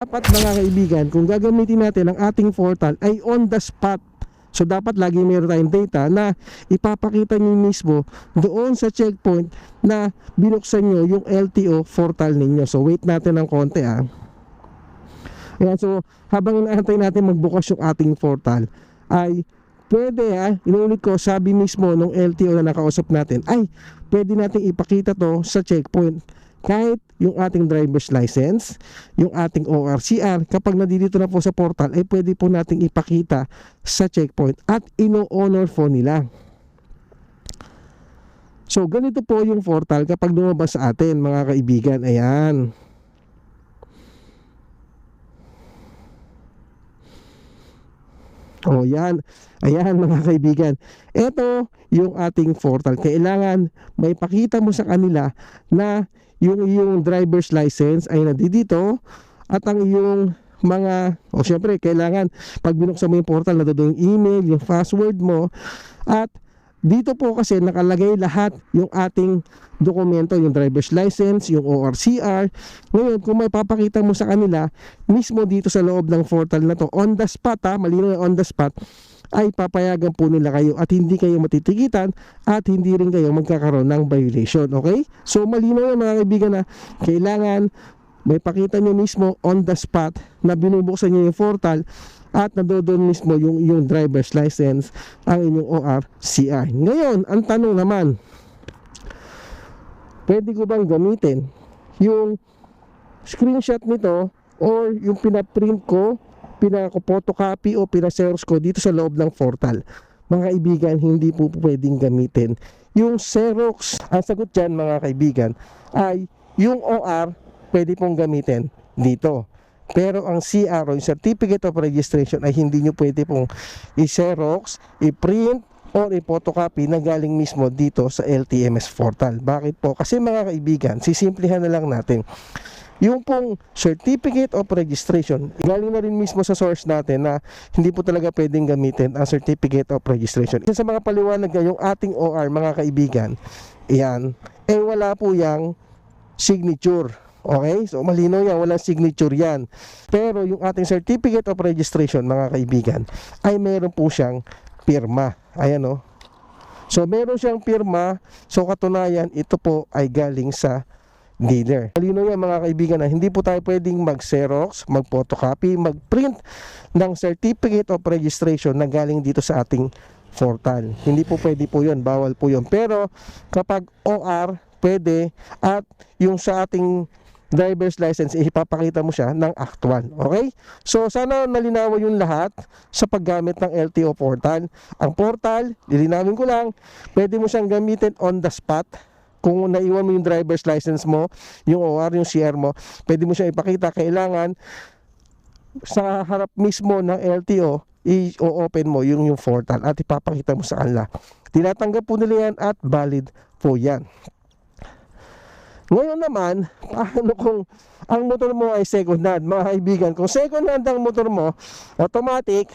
Dapat mga kaibigan, kung gagamitin natin ang ating portal ay on the spot. So dapat lagi mayroon tayong data na ipapakita nyo mismo doon sa checkpoint na binuksan nyo yung LTO portal ninyo. So wait natin ng konti ah. Ayan, so habang inaantay natin magbukas yung ating portal ay pwede ah, inuulit ko sabi mismo nung LTO na nakausap natin ay pwede nating ipakita to sa checkpoint kahit yung ating driver's license, yung ating ORCR, kapag nandito na po sa portal, ay pwede po nating ipakita sa checkpoint at ino-honor po nila. So, ganito po yung portal kapag lumabas sa atin, mga kaibigan. Ayan. O yan, ayan mga kaibigan. Ito yung ating portal. Kailangan may pakita mo sa kanila na yung iyong driver's license ay nandito at ang iyong mga, o syempre kailangan pag binuksan mo yung portal na doon yung email, yung password mo at dito po kasi nakalagay lahat yung ating dokumento, yung driver's license, yung ORCR. Ngayon, kung may papakita mo sa kanila, mismo dito sa loob ng portal na to, on the spot ha, malino yung on the spot, ay papayagan po nila kayo at hindi kayo matitigitan at hindi rin kayo magkakaroon ng violation. Okay? So malino yan mga kaibigan na kailangan may pakita nyo mismo on the spot na binubuksan nyo yung portal at nandoon mismo yung, yung driver's license ang inyong ORCR. Ngayon, ang tanong naman, pwede ko bang gamitin yung screenshot nito or yung pinaprint ko, pinaka-photocopy o pinaseros ko dito sa loob ng portal. Mga kaibigan, hindi po pwedeng gamitin. Yung Xerox, ang sagot dyan mga kaibigan, ay yung OR pwede pong gamitin dito. Pero ang CR o yung Certificate of Registration ay hindi nyo pwede pong i-Xerox, i-print, or i-photocopy na galing mismo dito sa LTMS portal. Bakit po? Kasi mga kaibigan, sisimplihan na lang natin. Yung pong Certificate of Registration, galing na rin mismo sa source natin na hindi po talaga pwedeng gamitin ang Certificate of Registration. Isa sa mga paliwanag na yung ating OR, mga kaibigan, yan, eh wala po yung signature. Okay? So malinaw yan, walang signature yan. Pero yung ating certificate of registration, mga kaibigan, ay meron po siyang pirma. Ayan o. So meron siyang pirma, so katunayan, ito po ay galing sa dealer. Malinaw yan mga kaibigan na hindi po tayo pwedeng mag-xerox, mag-photocopy, mag-print ng certificate of registration na galing dito sa ating portal. Hindi po pwede po yun, bawal po yun. Pero kapag OR, pwede at yung sa ating driver's license, eh, ipapakita mo siya ng actual. Okay? So, sana nalinawan yung lahat sa paggamit ng LTO portal. Ang portal, lilinawin ko lang, pwede mo siyang gamitin on the spot. Kung naiwan mo yung driver's license mo, yung OR, yung CR mo, pwede mo siyang ipakita. Kailangan sa harap mismo ng LTO, i-open mo yung, yung portal at ipapakita mo sa kanila. Tinatanggap po nila yan at valid po yan. Ngayon naman, paano kung ang motor mo ay second hand, mga kaibigan? Kung second hand ang motor mo, automatic,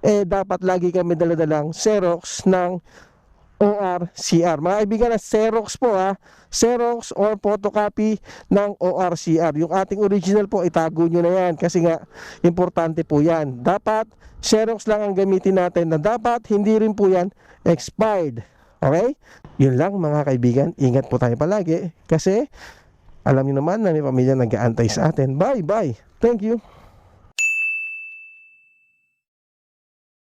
eh dapat lagi kami daladalang Xerox ng ORCR. Mga kaibigan, na Xerox po ha, Xerox or photocopy ng ORCR. Yung ating original po, itago nyo na yan kasi nga, importante po yan. Dapat, Xerox lang ang gamitin natin na dapat, hindi rin po yan expired. Okay? Yun lang mga kaibigan, ingat po tayo palagi kasi alam niyo naman na may pamilya nag-aantay sa atin. Bye bye. Thank you.